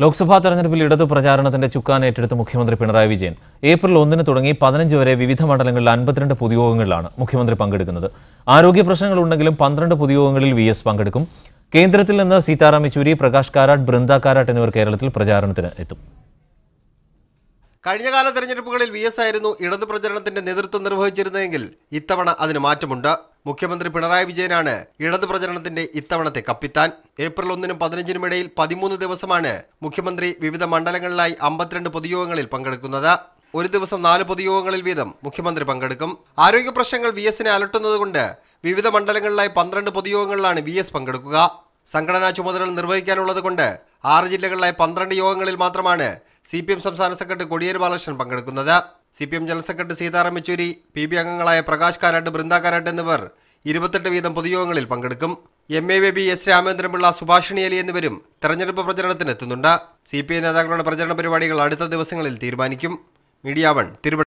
ലോക്സഭാ തെരഞ്ഞെടുപ്പിൽ ഇടതു പ്രചാരണത്തിന്റെ ചുക്കാൻ ഏറ്റെടുത്ത് മുഖ്യമന്ത്രി പിണറായി വിജയൻ. ഏപ്രിൽ ഒന്നിന് തുടങ്ങി പതിനഞ്ച് വരെ വിവിധ മണ്ഡലങ്ങളിൽ അൻപത്തിരണ്ട് പൊതുയോഗങ്ങളിലാണ് മുഖ്യമന്ത്രി പങ്കെടുക്കുന്നത്. ആരോഗ്യ പ്രശ്നങ്ങളുണ്ടെങ്കിലും പന്ത്രണ്ട് പൊതുയോഗങ്ങളിൽ വി എസ് പങ്കെടുക്കും. കേന്ദ്രത്തിൽ നിന്ന് സീതാറാം യെച്ചൂരി പ്രകാശ് കാരാട്ട് ബൃന്ദ കാരാട്ട് എന്നിവർ കേരളത്തിൽ പ്രചാരണത്തിന് എത്തും. കഴിഞ്ഞകാല തെരഞ്ഞെടുപ്പുകളിൽ വി എസ് ആയിരുന്നു ഇടതു പ്രചരണത്തിന്റെ നേതൃത്വം നിർവഹിച്ചിരുന്നതെങ്കിൽ ഇത്തവണ അതിന് മാറ്റമുണ്ട്. മുഖ്യമന്ത്രി പിണറായി വിജയനാണ് ഇടതു പ്രചരണത്തിന്റെ ഇത്തവണത്തെ കപ്പിത്താൻ. ഏപ്രിൽ ഒന്നിനും പതിനഞ്ചിനും ഇടയിൽ പതിമൂന്ന് ദിവസമാണ് മുഖ്യമന്ത്രി വിവിധ മണ്ഡലങ്ങളിലായി അമ്പത്തിരണ്ട് പൊതുയോഗങ്ങളിൽ പങ്കെടുക്കുന്നത്. ഒരു ദിവസം നാല് പൊതുയോഗങ്ങളിൽ വീതം മുഖ്യമന്ത്രി പങ്കെടുക്കും. ആരോഗ്യ പ്രശ്നങ്ങൾ വി എസിനെ അലട്ടുന്നതുകൊണ്ട് വിവിധ മണ്ഡലങ്ങളിലായി പന്ത്രണ്ട് പൊതുയോഗങ്ങളിലാണ് വി എസ് പങ്കെടുക്കുക. സംഘടനാ ചുമതലകൾ നിർവഹിക്കാനുള്ളത് കൊണ്ട് ആറ് ജില്ലകളിലായി പന്ത്രണ്ട് യോഗങ്ങളിൽ മാത്രമാണ് സി പി എം സംസ്ഥാന സെക്രട്ടറി കൊടിയേരി ബാലകൃഷ്ണൻ പങ്കെടുക്കുന്നത്. C P M general secretary Sitaram Yechury P B അംഗങ്ങളായ പ്രകാശ് കാരാട്ട് ബൃന്ദ കാരാട്ട് എന്നിവർ ഇരുപത്തെട്ട് വീതം പൊതുയോഗങ്ങളിൽ പങ്കെടുക്കും. M A Baby S Ramachandran Pillai Subhashini Ali എന്നിവരും തെരഞ്ഞെടുപ്പ് പ്രചരണത്തിന് എത്തുന്നുണ്ട് സി പി ഐ നേതാക്കളുടെ പ്രചരണ പരിപാടികൾ അടുത്ത ദിവസങ്ങളിൽ തീരുമാനിക്കും. Media one Thiruvananthapuram